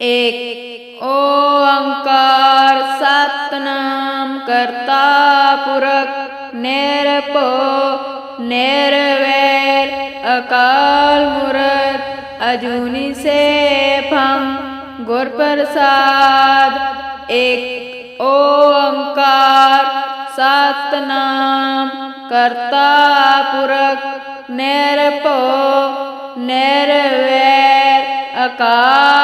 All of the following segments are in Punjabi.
ਏਕ ਓੰਕਾਰ ਸਤਨਾਮ ਕਰਤਾ ਪੁਰਖ ਨਿਰਭਉ ਨਿਰਵੈਰ ਅਕਾਲ ਮੂਰਤ ਅਜੂਨੀ ਸੇਫੰ ਗੁਰ ਪ੍ਰਸਾਦ ਇੱਕ ਓੰਕਾਰ ਸਤਨਾਮ ਕਰਤਾ ਪੁਰਖ ਨਿਰਭਉ ਨਿਰਵੈਰ ਅਕਾਲ ਮੂਰਤ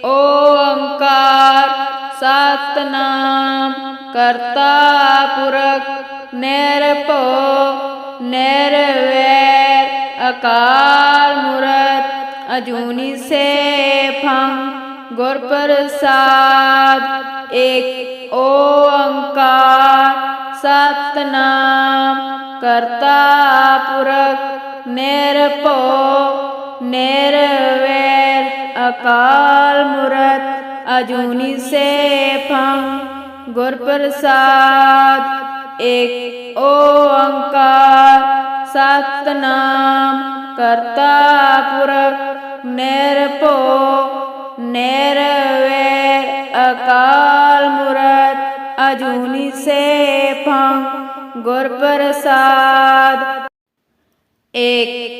ਇੱਕ ਓੰਕਾਰ ਸਤਨਾਮ ਕਰਤਾ ਪੁਰਖ ਨਿਰਭਉ ਨਿਰਵੈਰ ਅਕਾਲ ਮੂਰਤ ਅਜੂਨੀ ਸੇਫੰ ਗੁਰ ਪ੍ਰਸਾਦ ਇੱਕ ਓੰਕਾਰ ਸਤਨਾਮ ਕਰਤਾ ਪੁਰਖ ਨਿਰਭਉ ਨਿਰਵੈਰ ਅਕਾਲ ਮੂਰਤ ਅਜੂਨੀ ਸੇਫੰ ਗੁਰ ਪ੍ਰਸਾਦ ਇੱਕ ਓੰਕਾਰ ਸਤਨਾਮ ਕਰਤਾ ਪੁਰਖ ਨਿਰਭਉ ਨਿਰਵੈਰ ਅਕਾਲ ਮੂਰਤ ਅਜੂਨੀ ਸੇਫੰ ਗੁਰ ਪ੍ਰਸਾਦ ਇੱਕ ਓੰਕਾਰ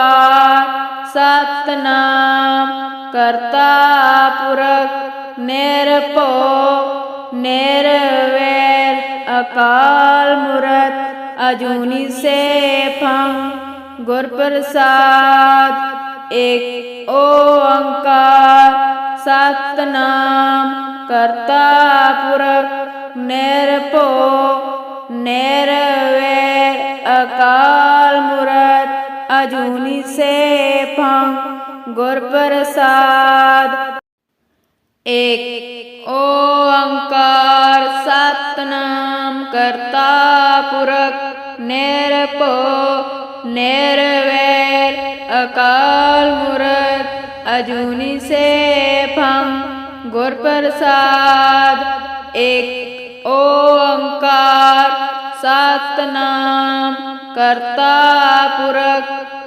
ਸਤਨਾਮ ਕਰਤਾ ਪੁਰਖ ਨਿਰਭਉ ਨਿਰਵੈਰ ਅਕਾਲ ਮੂਰਤ ਅਜੂਨੀ ਸੇਫੰ ਗੁਰ ਪ੍ਰਸਾਦ ਇਕ ਓੰਕਾਰ ਸਤਨਾਮ ਕਰਤਾ ਪੁਰਖ ਨਿਰਭਉ ਨਿਰਵੈਰ ਅਕਾਲ ਮੂਰਤ ਅਜੂਨੀ ਸੇਫੰ ਗੁਰ ਪ੍ਰਸਾਦ ਇਕ ਓੰਕਾਰ ਸਤਨਾਮ ਕਰਤਾ ਪੁਰਖ ਨਿਰਭਉ ਨਿਰਵੈਰ ਅਕਾਲ ਮੂਰਤ ਅਜੂਨੀ ਸੇਫੰ ਗੁਰ ਪ੍ਰਸਾਦ ਇਕ ਓੰਕਾਰ ਸਤਨਾਮ ਕਰਤਾ ਪੁਰਖ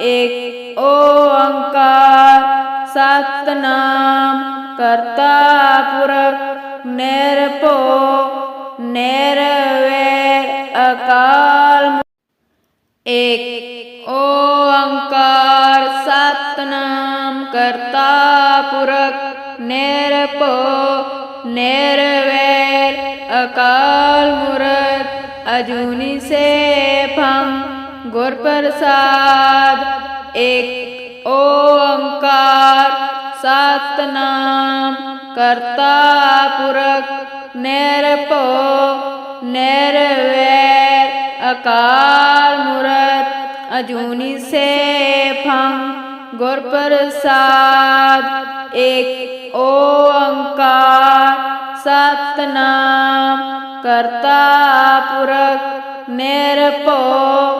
ਇਕ ਓੰਕਾਰ ਸਤਨਾਮ ਕਰਤਾ ਪੁਰਖ, ਨਿਰਭਉ ਨਿਰਵੈਰ ਅਕਾਲ ਏਕ ਓੰਕਾਰ ਸਤਨਾਮ ਕਰਤਾ ਪੁਰਖ, ਨਿਰਭਉ ਨਿਰਵੈਰ ਅਕਾਲ ਮੂਰਤ ਅਜੂਨੀ ਸੇਫੰ ਗੁਰ ਪ੍ਰਸਾਦ, ਏਕ ਓੰਕਾਰ, ਸਤਨਾਮ, ਕਰਤਾ ਪੁਰਖ, ਨਿਰਭਉ, ਨਿਰਵੈਰ, ਅਕਾਲ ਮੂਰਤ, ਅਜੂਨੀ ਸੇਫੰ, ਗੁਰ ਪ੍ਰਸਾਦ ਇਕ ਓੰਕਾਰ, ਸਤਨਾਮ, ਕਰਤਾ ਪੁਰਖ, ਨਿਰਭਉ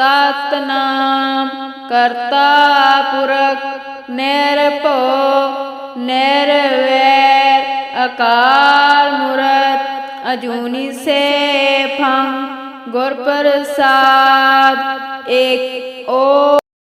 ਸਤਨਾਮ ਕਰਤਾ ਪੁਰਖ ਨਿਰਭਉ ਨਿਰਵੈਰ ਅਕਾਲ ਮੂਰਤ ਅਜੂਨੀ ਸੇਫੰ ਗੁਰ ਪ੍ਰਸਾਦ ਏਕ ਓ